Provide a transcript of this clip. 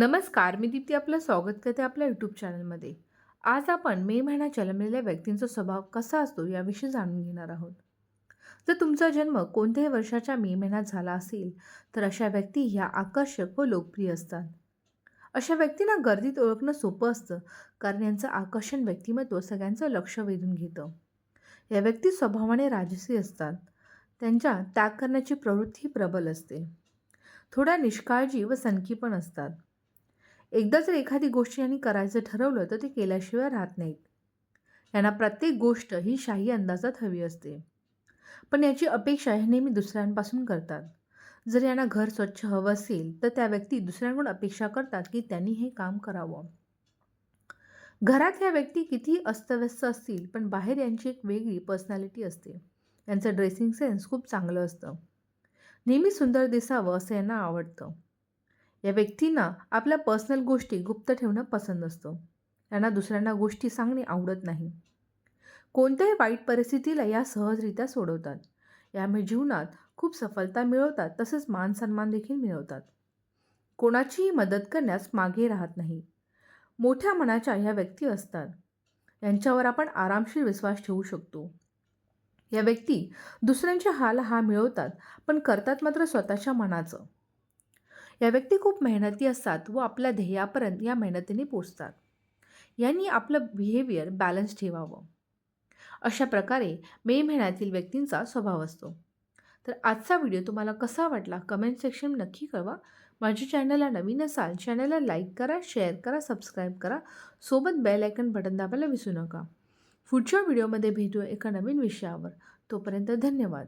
नमस्कार मी दीप्ती आपलं स्वागत करते आपल्या यूट्यूब चॅनलमध्ये आज आपण मे महिन्यात जन्मलेल्या व्यक्तींचा स्वभाव कसा असतो याविषयी जाणून घेणार आहोत. जर तुमचा जन्म कोणत्याही वर्षाच्या मे महिन्यात झाला असेल तर अशा व्यक्ती ह्या आकर्षक व लोकप्रिय असतात. अशा व्यक्तींना गर्दीत ओळखणं सोपं असतं कारण यांचं आकर्षण व्यक्तिमत्व सगळ्यांचं लक्ष वेधून घेतं. या व्यक्ती स्वभावाने राजसी असतात. त्यांच्या त्याग करण्याची प्रवृत्ती प्रबल असते. थोड्या निष्काळजी व सनकी पण असतात. एकदा जर एखादी गोष्ट यांनी करायचं ठरवलं तर ते केल्याशिवाय राहत नाहीत. यांना प्रत्येक गोष्ट ही शाही अंदाजात हवी असते. पण याची अपेक्षा हे नेहमी दुसऱ्यांपासून करतात. जर यांना घर स्वच्छ हवं असेल तर त्या व्यक्ती दुसऱ्यांकडून अपेक्षा करतात की त्यांनी हे काम करावं. घरात ह्या व्यक्ती कितीही अस्तव्यस्त असतील पण बाहेर यांची एक वेगळी पर्सनॅलिटी असते. यांचं ड्रेसिंग सेन्स खूप चांगलं असतं. नेहमी सुंदर दिसावं असं यांना आवडतं. या व्यक्तींना आपल्या पर्सनल गोष्टी गुप्त ठेवणं पसंत असतं त्यांना दुसऱ्यांना गोष्टी सांगणे आवडत नाही. कोणत्याही वाईट परिस्थितीला या सहजरित्या सोडवतात. यामुळे जीवनात खूप सफलता मिळवतात तसेच मानसन्मान देखील मिळवतात. कोणाचीही मदत करण्यास मागे राहत नाही. मोठ्या मनाच्या ह्या व्यक्ती असतात. यांच्यावर आपण आरामशीर विश्वास ठेवू शकतो. या व्यक्ती दुसऱ्यांचे हाल हा मिळवतात पण करतात मात्र स्वतःच्या मनाचं. या व्यक्ती खूप मेहनती असतात व आपल्या ध्येयापर्यंत या मेहनतीने पोचतात. यांनी आपलं बिहेवियर बॅलन्स ठेवावं. अशा प्रकारे मे महिन्यातील व्यक्तींचा स्वभाव असतो. तर आजचा व्हिडिओ तुम्हाला कसा वाटला? कमेंट सेक्शन नक्की कळवा. माझ्या चॅनलला नवीन असाल चॅनलला लाईक करा शेअर करा सबस्क्राईब करा. सोबत बेल आयकन बटन दाबायला विसरू नका. पुढच्या व्हिडिओमध्ये भेटू एका नवीन विषयावर. तोपर्यंत धन्यवाद.